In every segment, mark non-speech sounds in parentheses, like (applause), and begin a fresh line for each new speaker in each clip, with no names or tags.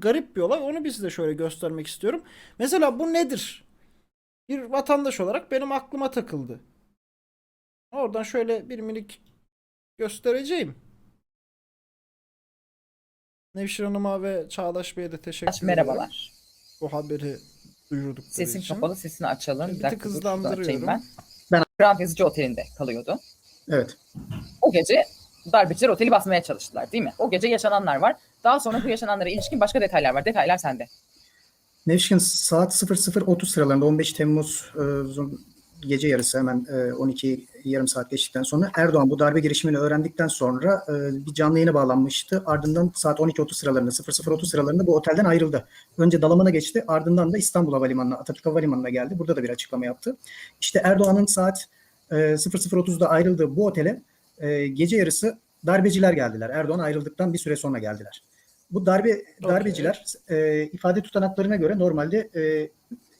garip bir olay. Onu bir size şöyle göstermek istiyorum. Mesela bu nedir? Bir vatandaş olarak benim aklıma takıldı. Oradan şöyle bir minik göstereceğim. Nevşin Hanım'a ve Çağdaş Bey'e de teşekkür ederim.
Merhabalar.
Bu haberi duyurdukları
Sesin
için.
kapalı, sesini açalım.
Bir
Bir dakika
tık hızlandırıyorum.
ben.
Ben-
Grand Yazıcı Oteli'nde kalıyordu.
Evet.
O gece darbeciler oteli basmaya çalıştılar değil mi? O gece yaşananlar var. Daha sonra bu yaşananlara ilişkin başka detaylar var. Detaylar sende.
Nevşin saat 00.30 sıralarında 15 Temmuz e, gece yarısı hemen e, 12 yarım saat geçtikten sonra Erdoğan bu darbe girişimini öğrendikten sonra e, bir canlı yayına bağlanmıştı. Ardından saat 12.30 sıralarında 00.30 sıralarında bu otelden ayrıldı. Önce Dalaman'a geçti ardından da İstanbul Havalimanı'na Atatürk Havalimanı'na geldi. Burada da bir açıklama yaptı. İşte Erdoğan'ın saat e, 00.30'da ayrıldığı bu otele e, gece yarısı darbeciler geldiler. Erdoğan ayrıldıktan bir süre sonra geldiler. Bu darbe darbeciler e, ifade tutanaklarına göre normalde e,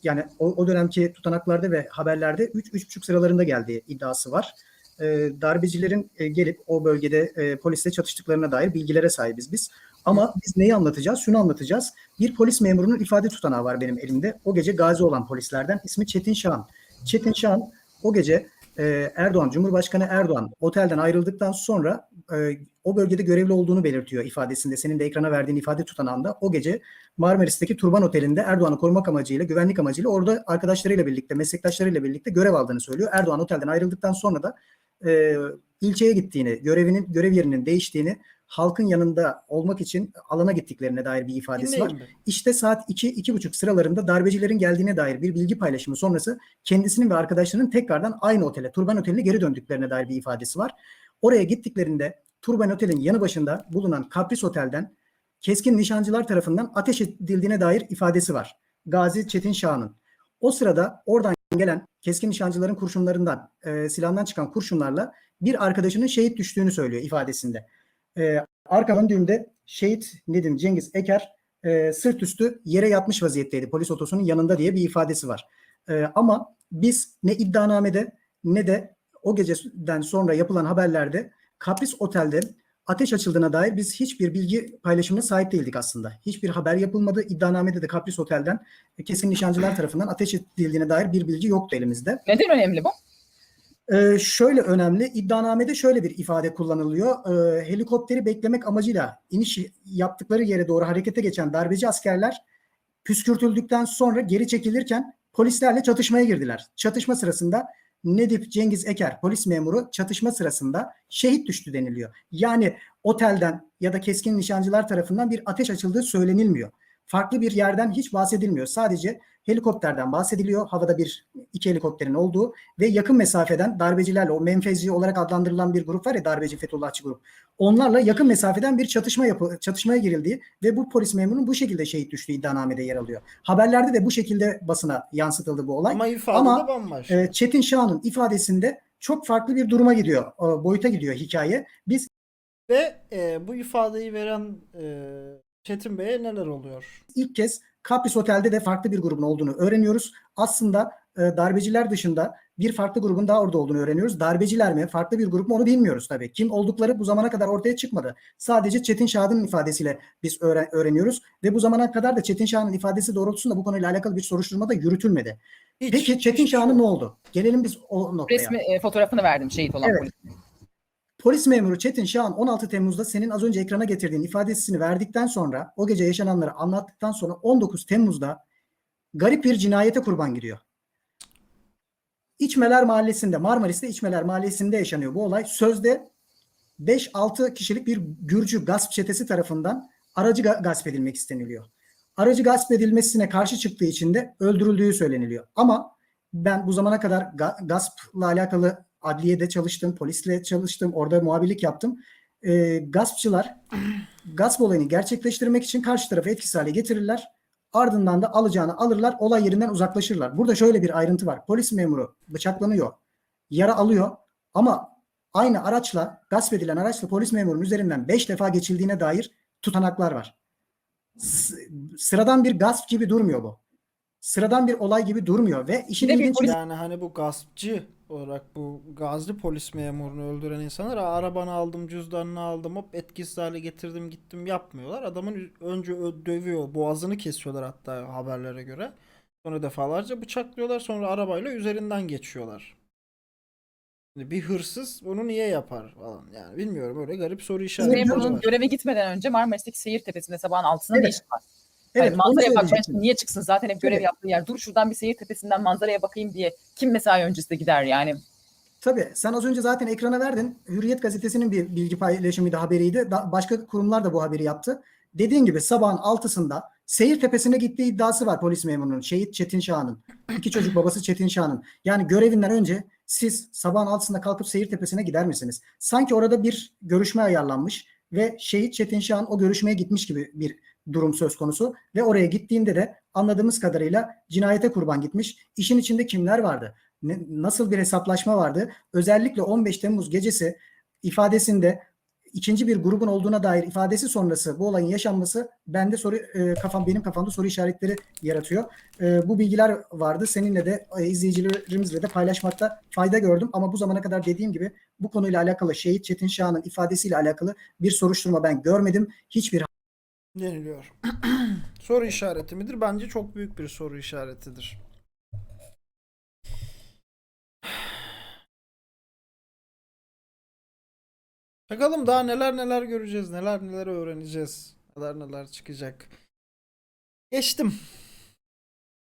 yani o, o dönemki tutanaklarda ve haberlerde 3-3,5 sıralarında geldiği iddiası var. E, darbecilerin e, gelip o bölgede e, polisle çatıştıklarına dair bilgilere sahibiz biz. Ama biz neyi anlatacağız? Şunu anlatacağız. Bir polis memurunun ifade tutanağı var benim elimde. O gece gazi olan polislerden. ismi Çetin Şahan. Çetin Şahan o gece e, Erdoğan, Cumhurbaşkanı Erdoğan otelden ayrıldıktan sonra e, o bölgede görevli olduğunu belirtiyor ifadesinde. Senin de ekrana verdiğin ifade tutanağında o gece Marmaris'teki Turban Oteli'nde Erdoğan'ı korumak amacıyla, güvenlik amacıyla orada arkadaşlarıyla birlikte, meslektaşlarıyla birlikte görev aldığını söylüyor. Erdoğan otelden ayrıldıktan sonra da e, ilçeye gittiğini, görevinin görev yerinin değiştiğini, halkın yanında olmak için alana gittiklerine dair bir ifadesi var. İşte saat 2-2.30 sıralarında darbecilerin geldiğine dair bir bilgi paylaşımı sonrası kendisinin ve arkadaşlarının tekrardan aynı otele, Turban Oteli'ne geri döndüklerine dair bir ifadesi var. Oraya gittiklerinde Turban Otel'in yanı başında bulunan Kapris Otel'den keskin nişancılar tarafından ateş edildiğine dair ifadesi var. Gazi Çetin Şah'ın. O sırada oradan gelen keskin nişancıların kurşunlarından, e, silahından çıkan kurşunlarla bir arkadaşının şehit düştüğünü söylüyor ifadesinde. E, arka döndüğümde şehit Nedim Cengiz Eker e, sırt üstü yere yatmış vaziyetteydi polis otosunun yanında diye bir ifadesi var. E, ama biz ne iddianamede ne de o geceden sonra yapılan haberlerde Kapris Otel'de ateş açıldığına dair biz hiçbir bilgi paylaşımına sahip değildik aslında. Hiçbir haber yapılmadı. İddianamede de Kapris Otel'den kesin nişancılar tarafından ateş edildiğine dair bir bilgi yoktu elimizde.
Neden önemli bu?
Ee, şöyle önemli, iddianamede şöyle bir ifade kullanılıyor. Ee, helikopteri beklemek amacıyla iniş yaptıkları yere doğru harekete geçen darbeci askerler püskürtüldükten sonra geri çekilirken polislerle çatışmaya girdiler. Çatışma sırasında Nedip Cengiz Eker polis memuru çatışma sırasında şehit düştü deniliyor. Yani otelden ya da keskin nişancılar tarafından bir ateş açıldığı söylenilmiyor. Farklı bir yerden hiç bahsedilmiyor. Sadece helikopterden bahsediliyor. Havada bir iki helikopterin olduğu ve yakın mesafeden darbecilerle o menfezci olarak adlandırılan bir grup var ya darbeci Fethullahçı grup. Onlarla yakın mesafeden bir çatışma yapı çatışmaya girildiği ve bu polis memurunun bu şekilde şehit düştüğü iddianamede yer alıyor. Haberlerde de bu şekilde basına yansıtıldı bu olay.
Ama ifade
Ama,
bambaşka.
Ee, Çetin Şahan'ın ifadesinde çok farklı bir duruma gidiyor. e, Boyuta gidiyor hikaye. Biz
Ve e, bu ifadeyi veren e, Çetin Bey'e neler oluyor?
ilk kez Kapris Otel'de de farklı bir grubun olduğunu öğreniyoruz. Aslında e, darbeciler dışında bir farklı grubun daha orada olduğunu öğreniyoruz. Darbeciler mi, farklı bir grup mu onu bilmiyoruz tabii. Kim oldukları bu zamana kadar ortaya çıkmadı. Sadece Çetin Şahan'ın ifadesiyle biz öğren- öğreniyoruz ve bu zamana kadar da Çetin Şahan'ın ifadesi doğrultusunda bu konuyla alakalı bir soruşturma da yürütülmedi.
Hiç,
Peki Çetin
hiçbir şey
ne oldu? Gelelim biz o noktaya.
Resmi e, fotoğrafını verdim şehit olan
Evet.
polis.
Polis memuru Çetin Şahan 16 Temmuz'da senin az önce ekrana getirdiğin ifadesini verdikten sonra o gece yaşananları anlattıktan sonra 19 Temmuz'da garip bir cinayete kurban gidiyor. İçmeler Mahallesi'nde Marmaris'te İçmeler Mahallesi'nde yaşanıyor bu olay. Sözde 5-6 kişilik bir Gürcü gasp çetesi tarafından aracı ga- gasp edilmek isteniliyor. Aracı gasp edilmesine karşı çıktığı için de öldürüldüğü söyleniliyor. Ama ben bu zamana kadar ga- gaspla alakalı adliyede çalıştım, polisle çalıştım, orada muhabirlik yaptım. Ee, gaspçılar gasp olayını gerçekleştirmek için karşı tarafı etkisiz hale getirirler. Ardından da alacağını alırlar, olay yerinden uzaklaşırlar. Burada şöyle bir ayrıntı var. Polis memuru bıçaklanıyor, yara alıyor ama aynı araçla, gasp edilen araçla polis memurunun üzerinden 5 defa geçildiğine dair tutanaklar var. S- sıradan bir gasp gibi durmuyor bu. Sıradan bir olay gibi durmuyor ve işin ilginç
polis-
Yani hani bu gaspçı olarak bu gazlı polis memurunu öldüren insanlar "Aa, arabanı aldım cüzdanını aldım hop etkisiz hale getirdim gittim yapmıyorlar. Adamın önce dövüyor boğazını kesiyorlar hatta haberlere göre. Sonra defalarca bıçaklıyorlar sonra arabayla üzerinden geçiyorlar. Şimdi bir hırsız bunu niye yapar falan yani bilmiyorum öyle garip soru işaretleri
Memurun göreve gitmeden önce Marmaris'teki seyir tepesinde sabahın altısında ne
Evet.
işi var?
Evet,
Yani manzaraya bakmak için niye çıksın zaten hep görev
Evet.
yaptığı yer. Dur şuradan bir seyir tepesinden manzaraya bakayım diye kim mesai öncesi de gider yani.
Tabii sen az önce zaten ekrana verdin. Hürriyet gazetesinin bir bilgi paylaşımıydı, haberiydi. Da- başka kurumlar da bu haberi yaptı. Dediğin gibi sabahın altısında seyir tepesine gittiği iddiası var polis memurunun. Şehit Çetin Şahan'ın. İki çocuk babası Çetin Şahan'ın. Yani görevinden önce siz sabahın altısında kalkıp seyir tepesine gider misiniz? Sanki orada bir görüşme ayarlanmış ve şehit Çetin Şahan o görüşmeye gitmiş gibi bir durum söz konusu ve oraya gittiğinde de anladığımız kadarıyla cinayete kurban gitmiş. İşin içinde kimler vardı? Ne- nasıl bir hesaplaşma vardı? Özellikle 15 Temmuz gecesi ifadesinde ikinci bir grubun olduğuna dair ifadesi sonrası bu olayın yaşanması bende soru e, kafam benim kafamda soru işaretleri yaratıyor. E, bu bilgiler vardı. Seninle de e, izleyicilerimizle de paylaşmakta fayda gördüm ama bu zamana kadar dediğim gibi bu konuyla alakalı Şehit Çetin Şahan'ın ifadesiyle alakalı bir soruşturma ben görmedim. Hiçbir
deniliyor. (clears throat) soru işareti midir? Bence çok büyük bir soru işaretidir. (sighs) Bakalım daha neler neler göreceğiz, neler neler öğreneceğiz, neler neler çıkacak. Geçtim.